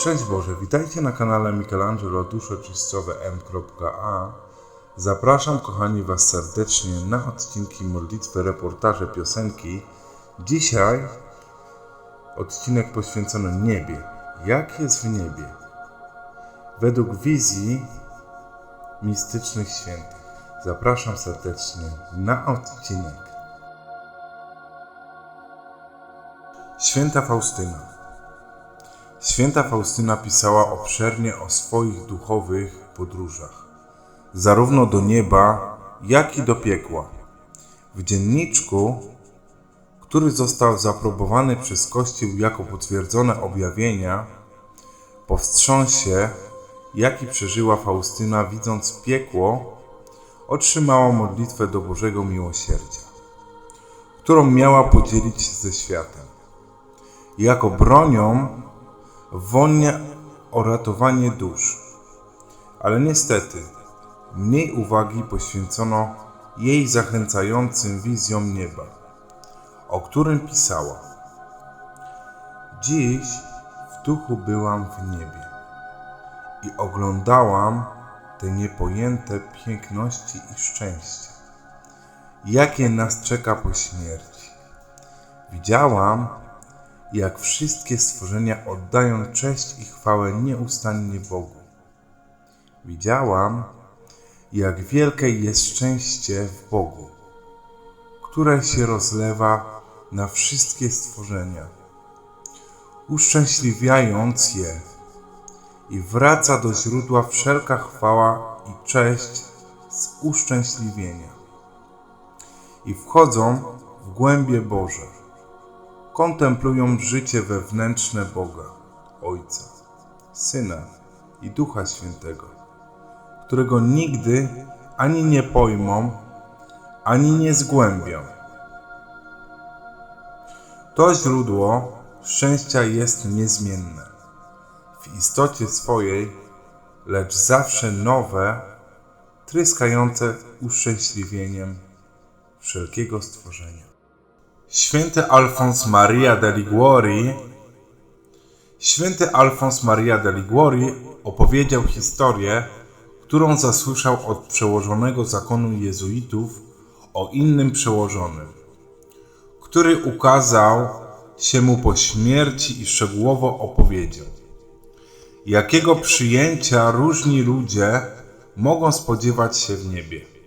Szczęść Boże, witajcie na kanale Michelangelo Dusze Czystowe M.A. Zapraszam kochani Was serdecznie na odcinki modlitwy, reportaże, piosenki. Dzisiaj odcinek poświęcony niebie. Jak jest w niebie? Według wizji mistycznych świętych. Zapraszam serdecznie na odcinek. Święta Faustyna. Święta Faustyna pisała obszernie o swoich duchowych podróżach, zarówno do nieba, jak i do piekła. W dzienniczku, który został zaprobowany przez Kościół jako potwierdzone objawienia, po wstrząsie, jaki przeżyła Faustyna widząc piekło, otrzymała modlitwę do Bożego Miłosierdzia, którą miała podzielić ze światem. Jako bronią wonnie o ratowanie dusz. Ale niestety, mniej uwagi poświęcono jej zachęcającym wizjom nieba, o którym pisała. Dziś w duchu byłam w niebie i oglądałam te niepojęte piękności i szczęście, jakie nas czeka po śmierci. Widziałam, jak wszystkie stworzenia oddają cześć i chwałę nieustannie Bogu. Widziałam, jak wielkie jest szczęście w Bogu, które się rozlewa na wszystkie stworzenia, uszczęśliwiając je i wraca do źródła wszelka chwała i cześć z uszczęśliwienia. I wchodzą w głębie Boże kontemplują życie wewnętrzne Boga, Ojca, Syna i Ducha Świętego, którego nigdy ani nie pojmą, ani nie zgłębią. To źródło szczęścia jest niezmienne, w istocie swojej, lecz zawsze nowe, tryskające uszczęśliwieniem wszelkiego stworzenia. Święty Alfons Maria de Liguori Święty Alfons Maria de Liguori opowiedział historię, którą zasłyszał od przełożonego zakonu jezuitów o innym przełożonym, który ukazał się mu po śmierci i szczegółowo opowiedział, jakiego przyjęcia różni ludzie mogą spodziewać się w niebie.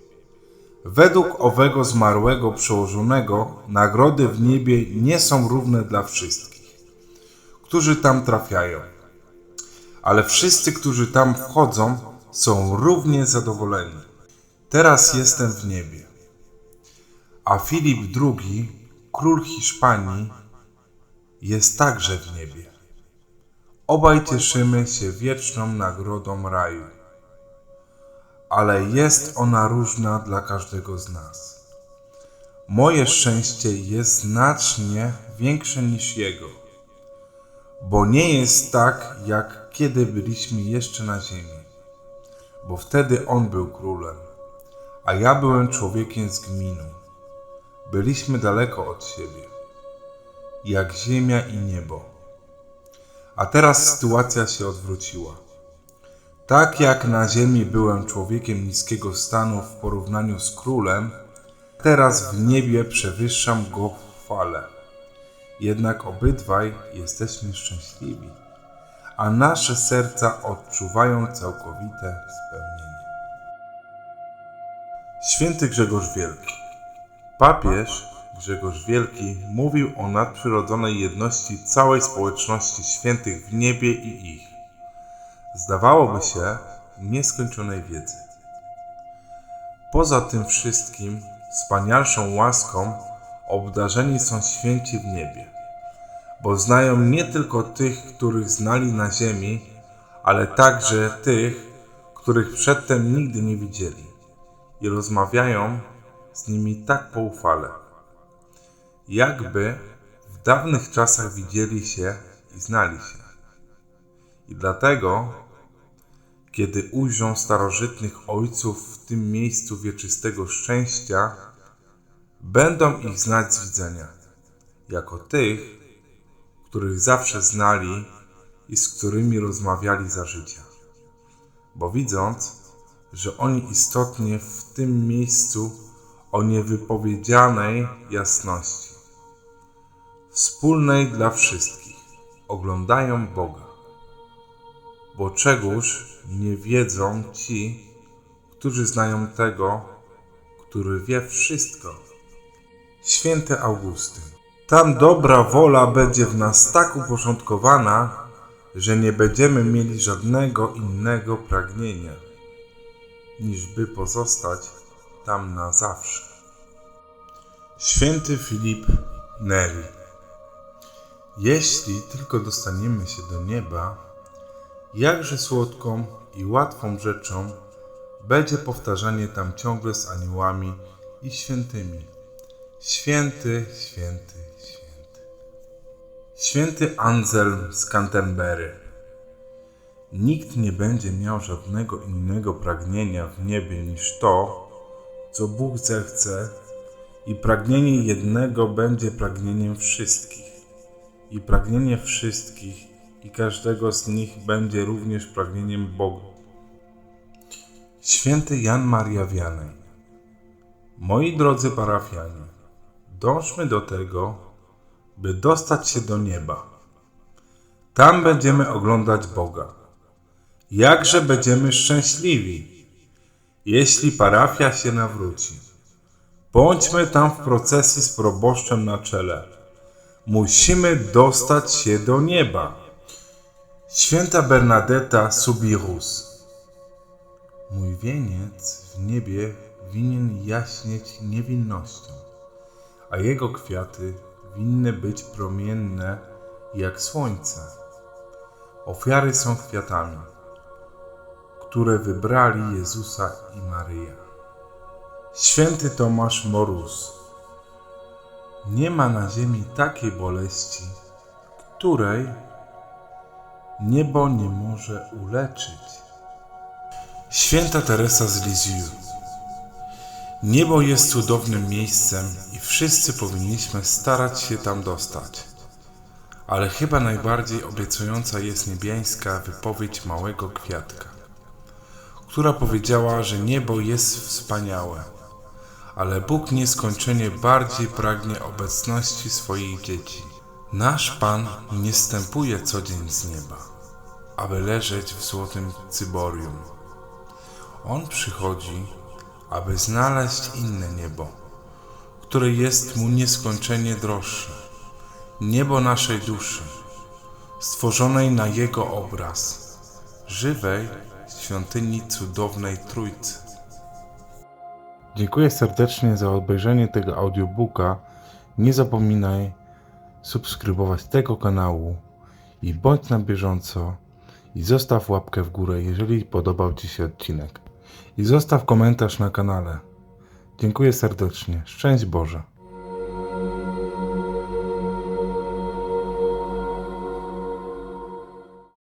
Według owego zmarłego przełożonego, nagrody w niebie nie są równe dla wszystkich, którzy tam trafiają. Ale wszyscy, którzy tam wchodzą, są równie zadowoleni. Teraz jestem w niebie. A Filip II, król Hiszpanii, jest także w niebie. Obaj cieszymy się wieczną nagrodą raju ale jest ona różna dla każdego z nas. Moje szczęście jest znacznie większe niż jego, bo nie jest tak, jak kiedy byliśmy jeszcze na ziemi, bo wtedy on był królem, a ja byłem człowiekiem z gminu. Byliśmy daleko od siebie, jak ziemia i niebo. A teraz sytuacja się odwróciła. Tak jak na ziemi byłem człowiekiem niskiego stanu w porównaniu z królem, teraz w niebie przewyższam go w chwale. Jednak obydwaj jesteśmy szczęśliwi, a nasze serca odczuwają całkowite spełnienie. Święty Grzegorz Wielki Papież Grzegorz Wielki mówił o nadprzyrodzonej jedności całej społeczności świętych w niebie i ich zdawałoby się, nieskończonej wiedzy. Poza tym wszystkim, wspanialszą łaską obdarzeni są święci w niebie, bo znają nie tylko tych, których znali na ziemi, ale także tych, których przedtem nigdy nie widzieli i rozmawiają z nimi tak poufale, jakby w dawnych czasach widzieli się i znali się. I dlatego, kiedy ujrzą starożytnych ojców w tym miejscu wieczystego szczęścia, będą ich znać z widzenia, jako tych, których zawsze znali i z którymi rozmawiali za życia. Bo widząc, że oni istotnie w tym miejscu o niewypowiedzianej jasności, wspólnej dla wszystkich, oglądają Boga. Bo czegoż nie wiedzą ci, którzy znają tego, który wie wszystko. Święty Augustyn. Tam dobra wola będzie w nas tak uporządkowana, że nie będziemy mieli żadnego innego pragnienia, niż by pozostać tam na zawsze. Święty Filip Neri. Jeśli tylko dostaniemy się do nieba, jakże słodką i łatwą rzeczą będzie powtarzanie tam ciągle z aniołami i świętymi. Święty, święty, święty. Święty Anselm z Canterbury. Nikt nie będzie miał żadnego innego pragnienia w niebie niż to, co Bóg zechce, i pragnienie jednego będzie pragnieniem wszystkich, i pragnienie wszystkich i każdego z nich będzie również pragnieniem Boga. Święty Jan Maria Wianej. Moi drodzy parafianie, dążmy do tego, by dostać się do nieba. Tam będziemy oglądać Boga. Jakże będziemy szczęśliwi, jeśli parafia się nawróci. Bądźmy tam w procesji z proboszczem na czele. Musimy dostać się do nieba. Święta Bernadetta Subirus. Mój wieniec w niebie winien jaśnieć niewinnością, a jego kwiaty winny być promienne jak słońce. Ofiary są kwiatami, które wybrali Jezusa i Maryja. Święty Tomasz Morus. Nie ma na ziemi takiej boleści, której niebo nie może uleczyć. Święta Teresa z Lisieux. Niebo jest cudownym miejscem i wszyscy powinniśmy starać się tam dostać. Ale chyba najbardziej obiecująca jest niebiańska wypowiedź małego kwiatka, która powiedziała, że niebo jest wspaniałe, ale Bóg nieskończenie bardziej pragnie obecności swoich dzieci. Nasz Pan nie stępuje co dzień z nieba, aby leżeć w złotym cyborium. On przychodzi, aby znaleźć inne niebo, które jest mu nieskończenie droższe. Niebo naszej duszy, stworzonej na Jego obraz, żywej świątyni cudownej Trójcy. Dziękuję serdecznie za obejrzenie tego audiobooka. Nie zapominaj subskrybować tego kanału i bądź na bieżąco i zostaw łapkę w górę, jeżeli podobał Ci się odcinek. I zostaw komentarz na kanale. Dziękuję serdecznie. Szczęść Boże.